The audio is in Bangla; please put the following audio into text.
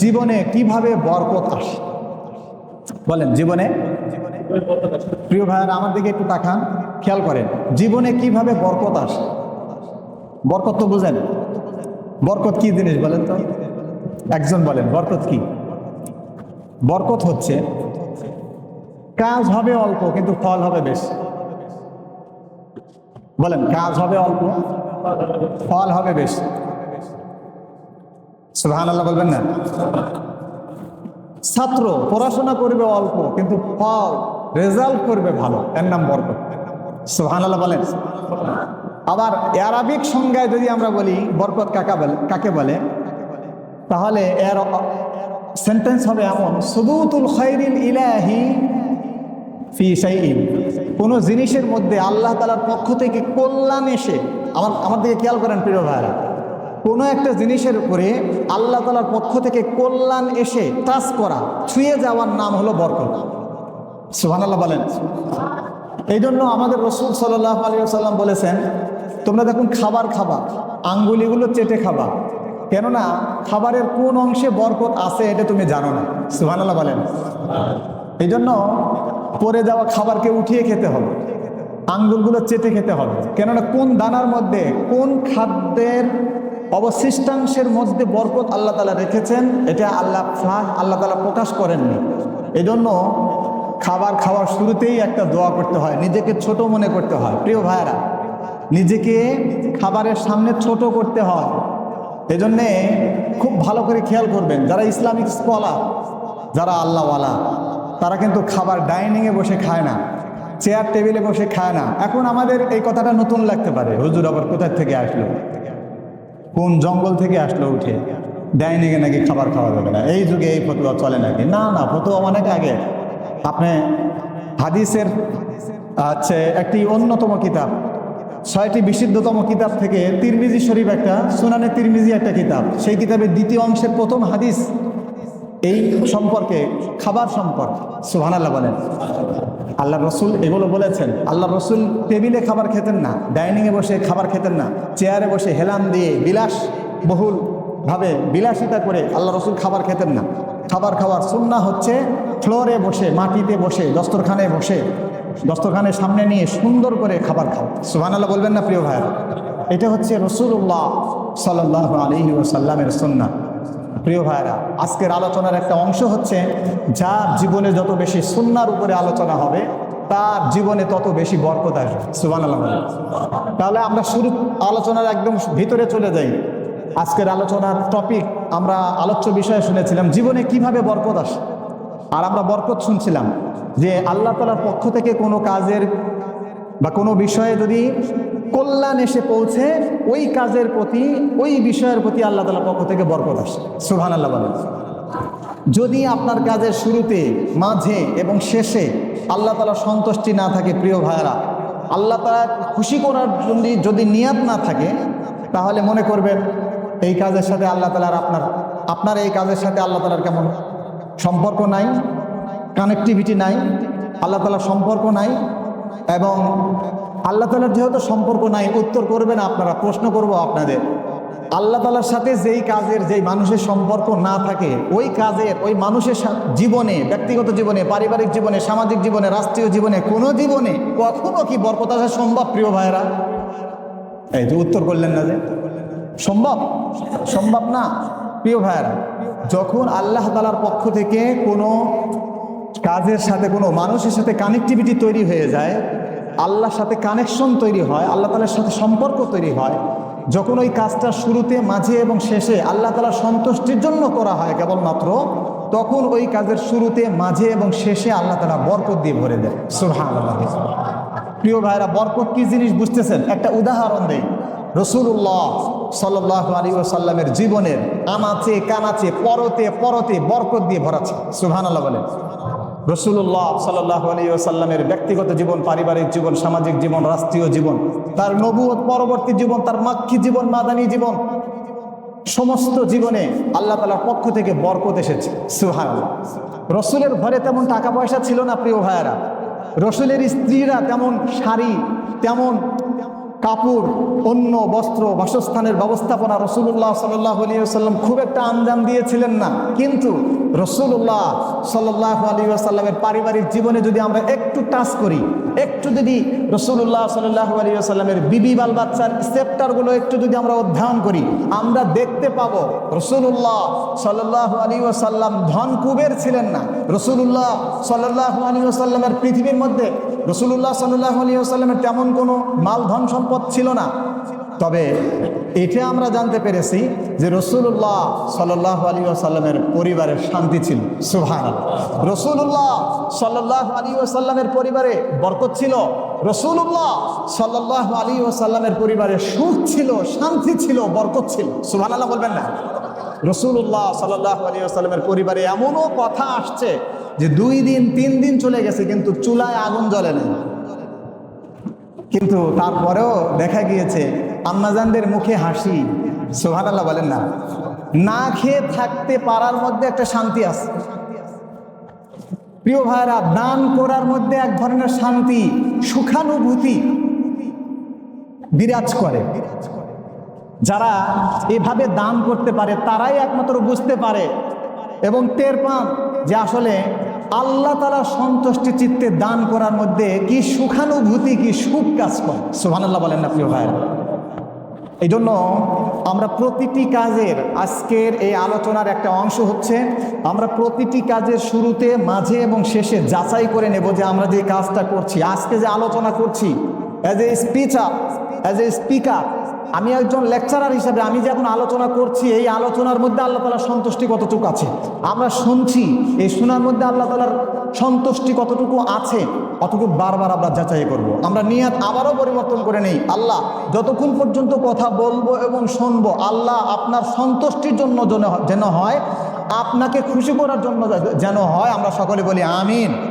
জীবনে কীভাবে বরকত আসে? বলেন, জীবনে? প্রিয় ভাইয়ারা, আমার দিকে একটু তাকান, খেয়াল করেন, জীবনে কীভাবে বরকত আসে? বরকত তো বুঝেন। বরকত কি জিনিস বলেন তো? একজন বলেন, বরকত কি? বরকত হচ্ছে, কাজ হবে অল্প, কিন্তু ফল হবে বেশি। বলেন, কাজ হবে অল্প, ফল হবে বেশি। সুহান আল্লাহ বলবেন না? ছাত্র, পড়াশোনা করবে অল্প, কিন্তু ফল রেজাল্ট করবে ভালো। এর নাম বরকত। সুহান আল্লাহ বলেন। আবার অ্যারাবিক সংজ্ঞায় যদি আমরা বলি, বরকত কাকা বলে, কাকে বলে? তাহলে এর সেন্টেন্স হবে এমন, সুবুতুল খৈরিল ইলাহি ফি শাইইন। কোনো জিনিসের মধ্যে আল্লাহ তালার পক্ষ থেকে কল্যাণ এসে আমার আমার দিকে খেয়াল করেন প্রিয় ভাইরা কোনো একটা জিনিসের উপরে আল্লাহ তালার পক্ষ থেকে কল্যাণ এসে টাচ করা, ছুঁয়ে যাওয়ার নাম হলো বরকত। সুহান আল্লাহ বলেন। এই জন্য আমাদের রসুল সাল্লাহ আলী সাল্লাম বলেছেন, তোমরা দেখুন খাবার খাবা, আঙ্গুলিগুলো চেটে খাবা। কেননা খাবারের কোন অংশে বরকত আছে এটা তুমি জানো না। সুহান আল্লাহ বলেন। এই জন্য পরে যাওয়া খাবারকে উঠিয়ে খেতে হবে। আঙ্গুলগুলো চেটে খেতে হবে। কেননা কোন দানার মধ্যে কোন খাদ্যের অবশিষ্টাংশের মধ্যে বরকত আল্লাহ তালা রেখেছেন, এটা আল্লাহ আল্লাহ তালা প্রকাশ করেননি। এই জন্য খাবার খাওয়ার শুরুতেই একটা দোয়া করতে হয়, নিজেকে ছোট মনে করতে হয়। প্রিয় ভাইয়েরা, নিজেকে খাবারের সামনে ছোট করতে হয়। এজন্যে খুব ভালো করে খেয়াল করবেন, যারা ইসলামিক স্কলার, যারা আল্লাহওয়ালা, তারা কিন্তু খাবার ডাইনিংয়ে বসে খায় না, চেয়ার টেবিলে বসে খায় না। এখন আমাদের এই কথাটা নতুন লাগতে পারে, হুজুর আবার কোথার থেকে আসলো? কোন জঙ্গল থেকে আসলো উঠে ডাইনিংয়ে নাকি খাবার খাওয়া যাবে না? এই যুগে এই ফতুয়া চলে নাকি? না না, ফতুয়া অনেক আগে। আপনি হাদিসের আছে একটি অন্যতম কিতাব, ছয়টি বিশুদ্ধতম কিতাব থেকে তিরমিজি শরীফ একটা, সুনানে তিরমিজি একটা কিতাব। সেই কিতাবের দ্বিতীয় অংশের প্রথম হাদিস এই সম্পর্কে, খাবার সম্পর্কে। সুহান আল্লাহ বলেন। আল্লাহ রসুল এগুলো বলেছেন। আল্লাহ রসুল টেবিলে খাবার খেতেন না, ডাইনিংয়ে বসে খাবার খেতেন না, চেয়ারে বসে হেলান দিয়ে বিলাস, বহুল ভাবে বিলাসিতা করে আল্লাহ রসুল খাবার খেতেন না। খাবার খাওয়ার সুন্না হচ্ছে ফ্লোরে বসে, মাটিতে বসে, দস্তরখানে বসে, দস্তরখানের সামনে নিয়ে সুন্দর করে খাবার খাও। সুহান আল্লাহ বলবেন না প্রিয় ভাইয়া এটা হচ্ছে রসুল্লাহ সাল্লাহ আলহি ওসাল্লামের সুন্না। প্রিয় ভাইরা আজকের আলোচনার একটা অংশ হচ্ছে যার জীবনে যত বেশি সুন্নার উপরে আলোচনা হবে, তার জীবনে তত বেশি বরকত আসবে। সুবান তাহলে আমরা শুরু আলোচনার একদম ভিতরে চলে যাই। আজকের আলোচনার টপিক আমরা আলোচ্য বিষয়ে শুনেছিলাম, জীবনে কীভাবে বরকত আসে? আর আমরা বরকত শুনছিলাম যে আল্লাহ তালার পক্ষ থেকে কোনো কাজের বা কোনো বিষয়ে যদি কল্যাণ এসে পৌঁছে ওই কাজের প্রতি, ওই বিষয়ের প্রতি আল্লাহ তালা পক্ষ থেকে বরকত আসে। সুহান আল্লাহ বলেন। যদি আপনার কাজের শুরুতে, মাঝে এবং শেষে আল্লাহ তালা সন্তুষ্টি না থাকে, প্রিয় ভাইয়েরা, আল্লাহ তালা খুশি করার জন্য যদি নিয়াত না থাকে, তাহলে মনে করবেন এই কাজের সাথে আল্লাহ তালার আপনার আপনার এই কাজের সাথে আল্লাহ তালার কেমন সম্পর্ক নাই কানেকটিভিটি নাই, আল্লাহ তালার সম্পর্ক নাই, এবং আল্লাহ তালার যেহেতু সম্পর্ক নাই, উত্তর করবেন আপনারা, প্রশ্ন করব আপনাদের। আল্লাহ তালার সাথে যেই কাজের, যেই মানুষের সম্পর্ক না থাকে, ওই কাজের, ওই মানুষের জীবনে, ব্যক্তিগত জীবনে, পারিবারিক জীবনে, সামাজিক জীবনে, রাষ্ট্রীয় জীবনে, কোনো জীবনে কখনো কি বরকত আসা সম্ভব, প্রিয় ভাইরা এই যে উত্তর করলেন না যে? সম্ভব? সম্ভব না, প্রিয় ভাইরা যখন আল্লাহ তালার পক্ষ থেকে কোনো কাজের সাথে, কোনো মানুষের সাথে কানেকটিভিটি তৈরি হয়ে যায় আল্লাহর সাথে কানেকশন তৈরি হয়, আল্লাহ তালার সাথে সম্পর্ক তৈরি হয়। যখন ওই কাজটা শুরুতে, মাঝে এবং শেষে আল্লাহ তালার সন্তুষ্টির জন্য করা হয় কেবলমাত্র, তখন ওই কাজের শুরুতে, মাঝে এবং শেষে আল্লাহ তালা বরকত দিয়ে ভরে দেয়। সুহান প্রিয় ভাইরা, বরকত কি জিনিস বুঝতেছেন? একটা উদাহরণ দেয় রসুল্লাহ সাল্লাহ আলী সাল্লামের জীবনের আমাচে, কানাচে, পরতে পরতে বরকত দিয়ে ভরাচ্ছে। সুহান আল্লাহ বলেন। রসুল্লাহ সাল্লাহ আলী ব্যক্তিগত জীবন, পারিবারিক জীবন, সামাজিক জীবন, রাষ্ট্রীয় জীবন, তার নবুয়ত, পরবর্তী জীবন, তার মাক্ষী জীবন, মাদানী জীবন, সমস্ত জীবনে আল্লাহ তালার পক্ষ থেকে বরকত এসেছে। সুহান রসুলের ঘরে তেমন টাকা পয়সা ছিল না, প্রিয় ভাইয়েরা। রসুলের স্ত্রীরা তেমন শাড়ি, তেমন কাপড় অন্য বস্ত্র, বাসস্থানের ব্যবস্থাপনা রসুল্লাহ সাল্লাহ খুব একটা আঞ্জাম দিয়েছিলেন না। কিন্তু রসুল্লাহ সাল্লাহ আলী আসাল্লামের পারিবারিক জীবনে যদি আমরা একটু টাচ করি, একটু যদি রসুল্লাহ সাল্লাহ আলী আসাল্লামের বিবি বাল বাচ্চার সেপ্টারগুলো একটু যদি আমরা অধ্যয়ন করি, আমরা দেখতে পাবো রসুল্লাহ সাল্লাহ আলী আসাল্লাম ধন কুবের ছিলেন না। রসুল্লাহ সাল্লাহ আলী আসাল্লামের পৃথিবীর মধ্যে রসুল্লাহ সাল্লাহ আলী আসাল্লামের তেমন কোনো মাল ধন সম্পদ ছিল না। তবে এটা আমরা জানতে পেরেছি যে রসুল্লাহ সাল্লাহ আলী আসাল্লামের পরিবারের শান্তি ছিল। সুহান রসুল্লাহ সাল্লাহ আলী আসাল্লামের পরিবারে বরকত ছিল। রসুল্লাহ সাল্লাহ আলী আসাল্লামের পরিবারে সুখ ছিল, শান্তি ছিল, বরকত ছিল। সুহান আল্লাহ বলবেন না। রসুল্লাহ সাল্লাহ আলী আসাল্লামের পরিবারে এমনও কথা আসছে যে দুই দিন, তিন দিন চলে গেছে, কিন্তু চুলায় আগুন জ্বলে নেই কিন্তু তারপরেও দেখা গিয়েছে আম্মাজানদের মুখে হাসি। সোহান আল্লাহ বলেন না। না খেয়ে থাকতে পারার মধ্যে একটা শান্তি আছে। প্রিয় ভাইরা দান করার মধ্যে এক ধরনের শান্তি, সুখানুভূতি বিরাজ করে। যারা এভাবে দান করতে পারে, তারাই একমাত্র বুঝতে পারে এবং টের পান যে আসলে আল্লাহ তালা সন্তুষ্টি চিত্তে দান করার মধ্যে কি সুখানুভূতি, কি সুখ কাজ করে? সুহান আল্লাহ বলেন না, প্রিয় ভাইয়ের। এই জন্য আমরা প্রতিটি কাজের আজকের এই আলোচনার একটা অংশ হচ্ছে, আমরা প্রতিটি কাজের শুরুতে, মাঝে এবং শেষে যাচাই করে নেব যে আমরা যে কাজটা করছি। আজকে যে আলোচনা করছি as a speecher as a speaker আমি একজন লেকচারার হিসাবে আমি যে এখন আলোচনা করছি, এই আলোচনার মধ্যে আল্লাহ তালার সন্তুষ্টি কতটুকু আছে? আমরা শুনছি, এই শোনার মধ্যে আল্লাহ তালার সন্তুষ্টি কতটুকু আছে? অতটুকু বারবার আমরা যাচাই করব। আমরা নিয়াত আবারও পরিবর্তন করে নেই। আল্লাহ, যতক্ষণ পর্যন্ত কথা বলব এবং শুনব, আল্লাহ আপনার সন্তুষ্টির জন্য যেন- যেন হয়, আপনাকে খুশি করার জন্য যেন হয়, আমরা সকলে বলি আমিন।